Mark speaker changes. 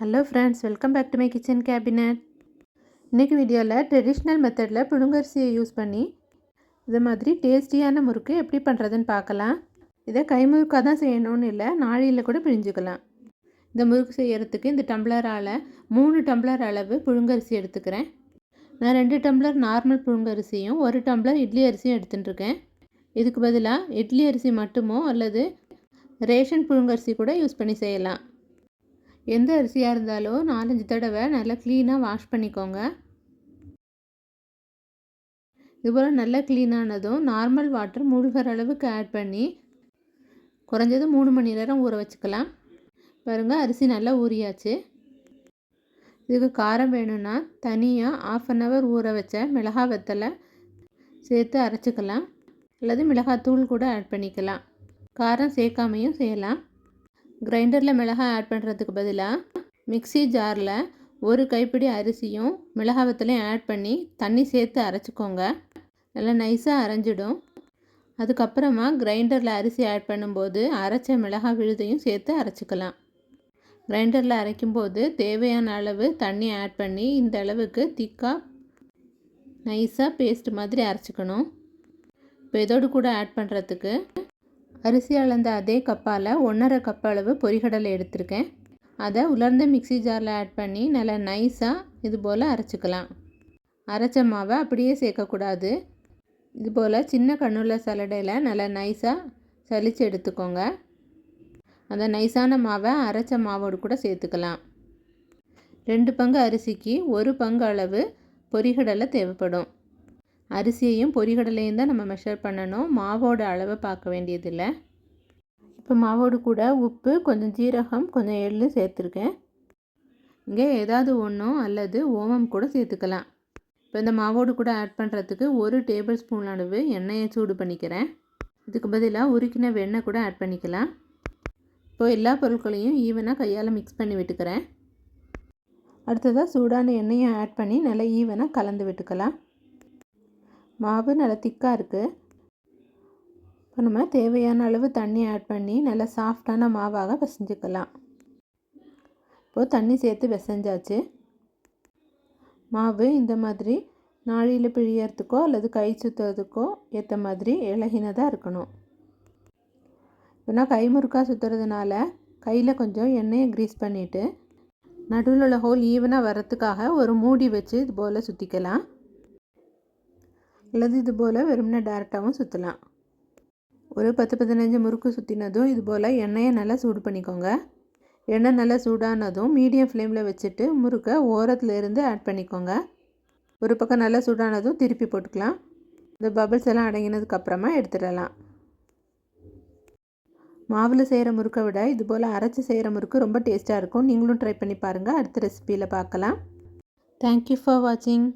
Speaker 1: Hello friends welcome back to my kitchen cabinet இன்றைக்கி வீடியோவில் traditional மெத்தடில் புழுங்கரிசியை யூஸ் பண்ணி இது மாதிரி டேஸ்டியான முறுக்கு எப்படி பண்ணுறதுன்னு பார்க்கலாம். இதை கைமுறுக்காக தான் செய்யணும்னு இல்லை நாழியில் கூட பிழிஞ்சுக்கலாம். இந்த முறுக்கு செய்கிறதுக்கு இந்த டம்ளரால் மூணு டம்ளர் அளவு புழுங்கரிசி எடுத்துக்கிறேன். நான் ரெண்டு டம்ளர் நார்மல் புழுங்கரிசியும் ஒரு டம்ளர் இட்லி அரிசியும் எடுத்துட்டுருக்கேன் இதுக்கு பதிலாக இட்லி அரிசி மட்டுமோ அல்லது ரேஷன் புழுங்கரிசி கூட யூஸ் பண்ணி செய்யலாம். எந்த அரிசியாக இருந்தாலும் நாலஞ்சு தடவை நல்லா க்ளீனாக வாஷ் பண்ணிக்கோங்க. இதுபோல் நல்லா க்ளீனானதும் நார்மல் வாட்டர் மூழ்கிற அளவுக்கு ஆட் பண்ணி குறைஞ்சது மூணு மணி நேரம் ஊற வச்சுக்கலாம். பாருங்கள் அரிசி நல்லா ஊறியாச்சு. இதுக்கு காரம் வேணும்னா தனியாக ஆஃப் அன் ஹவர் ஊற வச்ச மிளகா வெத்தலை சேர்த்து அரைச்சிக்கலாம். அல்லது மிளகாத்தூள் கூட ஆட் பண்ணிக்கலாம். காரம் சேர்க்காமையும் செய்யலாம். கிரைண்டரில் மிளகாய் ஆட் பண்ணுறதுக்கு பதிலாக மிக்சி ஜாரில் ஒரு கைப்பிடி அரிசியும் மிளகாவத்திலையும் ஆட் பண்ணி தண்ணி சேர்த்து அரைச்சிக்கோங்க. நல்லா நைஸாக அரைஞ்சிடும். அதுக்கப்புறமா கிரைண்டரில் அரிசி ஆட் பண்ணும்போது அரைச்ச மிளகாய் விழுதையும் சேர்த்து அரைச்சிக்கலாம். கிரைண்டரில் அரைக்கும்போது தேவையான அளவு தண்ணி ஆட் பண்ணி இந்த அளவுக்கு திக்காக நைஸாக பேஸ்ட் மாதிரி அரைச்சிக்கணும். இப்போ இதோடு கூட ஆட் பண்ணுறதுக்கு அரிசி அளந்த அதே கப்பால் ஒன்றரை கப் அளவு பொரிகடலை எடுத்திருக்கேன். அதை உலர்ந்த மிக்சி ஜாரில் ஆட் பண்ணி நல்லா நைஸாக இது போல் அரைச்சிக்கலாம். அரைச்ச மாவை அப்படியே சேர்க்கக்கூடாது. இது போல் சின்ன கண்ணுள்ள சலடையில் நல்லா நைஸாக சலித்து எடுத்துக்கோங்க. அந்த நைஸான மாவை அரைச்ச மாவோடு கூட சேர்த்துக்கலாம். ரெண்டு பங்கு அரிசிக்கு ஒரு பங்கு அளவு பொரிகடலை தேவைப்படும். அரிசியையும் பொரிகடலையும் தான் நம்ம மெஷர் பண்ணணும். மாவோட அளவை பார்க்க வேண்டியதில்லை. இப்போ மாவோடு கூட உப்பு கொஞ்சம் ஜீரகம் கொஞ்சம் எள்ளு சேர்த்துருக்கேன். இங்கே ஏதாவது ஒன்றும் அல்லது ஓமம் கூட சேர்த்துக்கலாம். இப்போ இந்த மாவோடு கூட ஆட் பண்ணுறதுக்கு ஒரு டேபிள் ஸ்பூன் அளவு எண்ணெயை சூடு பண்ணிக்கிறேன். இதுக்கு பதிலாக உருக்கின வெண்ணெய் கூட ஆட் பண்ணிக்கலாம். இப்போது எல்லா பொருட்களையும் ஈவனாக கையால் மிக்ஸ் பண்ணி விட்டுக்கிறேன். அடுத்ததாக சூடான எண்ணெயை ஆட் பண்ணி நல்லா ஈவனாக கலந்து விட்டுக்கலாம். மாவு நல்லா திக்காக இருக்குது இப்போ நம்ம தேவையான அளவு தண்ணி ஆட் பண்ணி நல்லா சாஃப்டான மாவாக பிசைஞ்சுக்கலாம். இப்போது தண்ணி சேர்த்து பிசைஞ்சாச்சு. மாவு இந்த மாதிரி நாழியில் பிழியறதுக்கோ அல்லது கை சுற்றுறதுக்கோ ஏற்ற மாதிரி இலகினதாக இருக்கணும். இப்போ நான் கை முறுக்காக சுற்றுறதுனால கையில் கொஞ்சம் எண்ணெயை க்ரீஸ் பண்ணிவிட்டு நடுவில் உள்ள ஹோல் ஈவனாக வரத்துக்காக ஒரு மூடி வச்சு இது போல் சுற்றிக்கலாம் அல்லது இது போல் வெறும்னா டேரெக்டாகவும் சுற்றலாம் ஒரு பத்து பதினஞ்சு முறுக்கு சுற்றினதும் இது போல் எண்ணெயை நல்லா சூடு பண்ணிக்கோங்க. எண்ணெய் நல்லா சூடானதும் மீடியம் ஃப்ளேமில் வச்சுட்டு முறுக்கை ஓரத்தில் இருந்து ஆட் பண்ணிக்கோங்க. ஒரு பக்கம் நல்லா சூடானதும் திருப்பி போட்டுக்கலாம். இந்த பபிள்ஸ் எல்லாம் அடங்கினதுக்கப்புறமா எடுத்துடலாம். மாவில் செய்கிற முறுக்கை விட இது போல் அரைச்சி செய்கிற முறுக்கு ரொம்ப டேஸ்ட்டாக இருக்கும். நீங்களும் ட்ரை பண்ணி பாருங்கள் அடுத்த ரெசிப்பியில் பார்க்கலாம். தேங்க்யூ ஃபார் வாட்சிங்